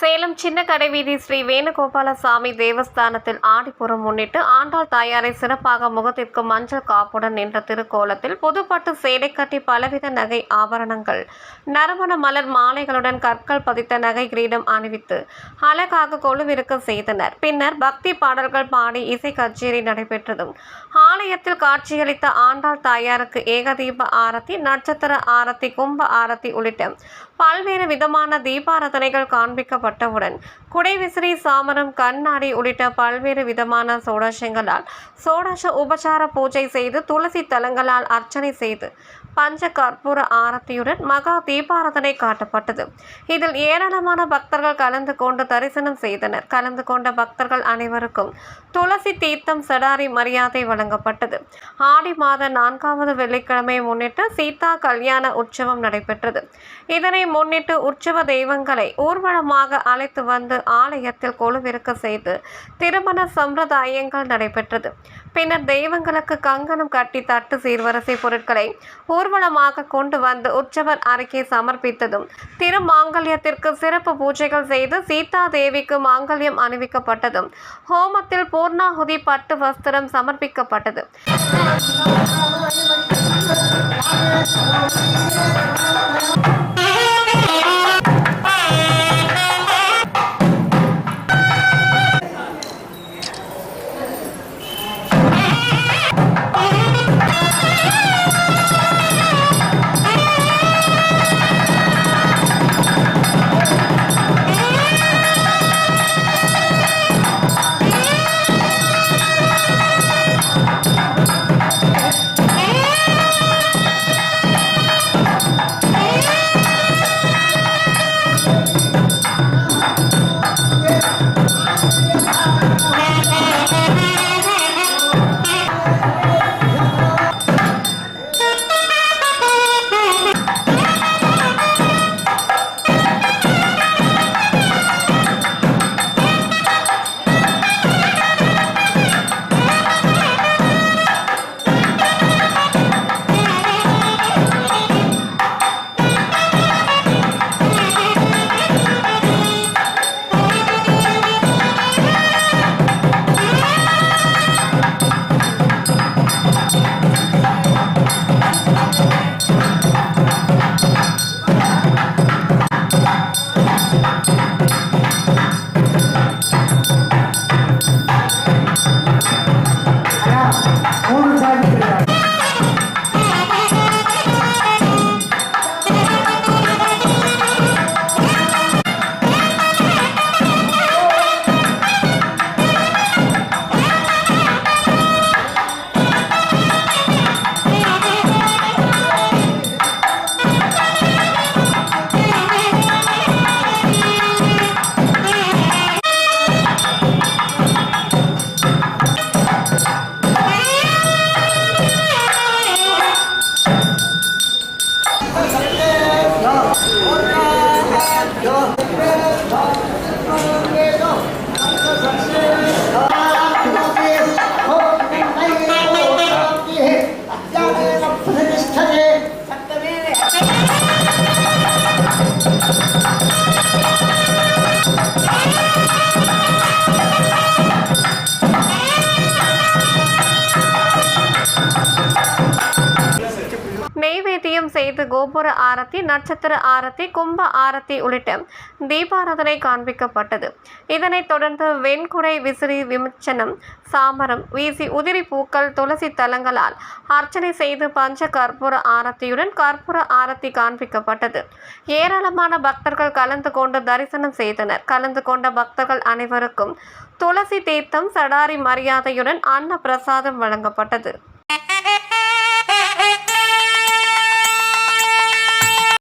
சேலம் சின்ன கடைவீதி ஸ்ரீ வேணுகோபாலசாமி தேவஸ்தானத்தில் ஆடிப்புறம் முன்னிட்டு ஆண்டாள் தாயாரை சிறப்பாக முகத்திற்கு மஞ்சள் காப்புடன் நின்ற திருக்கோலத்தில் புதுப்பட்டு சேலை கட்டி பலவித நகை ஆபரணங்கள். நறுமண மலர் மாலைகளுடன் கற்கள் பதித்த நகை கிரீடம் அணிவித்து அழகாக கொலுவிருக்க செய்தனர். பின்னர் பக்தி பாடல்கள் பாடி இசை கச்சேரி நடைபெற்றதும். ஆலயத்தில் காட்சியளித்த ஆண்டாள் தாயாருக்கு ஏகதீப ஆரத்தி நட்சத்திர ஆரத்தி கும்ப ஆரத்தி உள்ளிட்ட பல்வேறு விதமான தீபாரதனைகள் தீபாராதனைகள் காண்பிக்கப்பட்டவுடன் குடைவிசிறி சாமரம் கண்ணாடி உள்ளிட்ட பல்வேறு விதமான சோடாசங்களால் சோடாச உபசார பூஜை செய்து துளசி தலங்களால் அர்ச்சனை செய்து பஞ்ச கற்பூர ஆரத்தியுடன் மகா தீபாரதனை காட்டப்பட்டது. இதில் ஏராளமான பக்தர்கள் கலந்து கொண்டு தரிசனம் செய்தனர். கலந்து கொண்ட பக்தர்கள் அனைவருக்கும் துளசி தீர்த்தம் சடாரி மரியாதை வழங்கப்பட்டது. ஆடி மாத நான்காவது வெள்ளிக்கிழமை முன்னிட்டு சீதா கல்யாண உற்சவம் நடைபெற்றது. இதனை முன்னிட்டு உற்சவ தெய்வங்களை ஊர்வலமாக அழைத்து வந்து ஆலயத்தில் கொலுவிருக்க செய்து திருமண சம்பிரதாயங்கள் நடைபெற்றது. பின்னர் தெய்வங்களுக்கு கங்கணம் கட்டி தட்டு சீர்வரிசை பொருட்களை ஊர்வலமாக கொண்டு வந்து உற்சவர் அருகே சமர்ப்பித்ததும் திருமாங்கல்யத்திற்கு சிறப்பு பூஜைகள் செய்து சீதா தேவிக்கு மாங்கல்யம் அணிவிக்கப்பட்டதும் ஹோமத்தில் பூர்ணாகுதி பட்டு வஸ்திரம் சமர்ப்பிக்கப்பட்டது. மூணு Thank you. நெய்வேத்தியம் செய்து கோபுர ஆரத்தி நட்சத்திர ஆரத்தி கும்ப ஆரத்தி உள்ளிட்ட தீபாராதனை காண்பிக்கப்பட்டது. இதனைத் தொடர்ந்து வெண்குடை விசிறி விமர்சனம் சாமரம் வீசி உதிரி பூக்கள் துளசி தலங்களால் அர்ச்சனை செய்து பஞ்ச கற்பூர ஆரத்தியுடன் கற்பூர ஆரத்தி காண்பிக்கப்பட்டது. ஏராளமான பக்தர்கள் கலந்து கொண்டு தரிசனம் செய்தனர். கலந்து கொண்ட பக்தர்கள் அனைவருக்கும் துளசி தீர்த்தம் சடாரி மரியாதையுடன் அன்ன பிரசாதம் வழங்கப்பட்டது.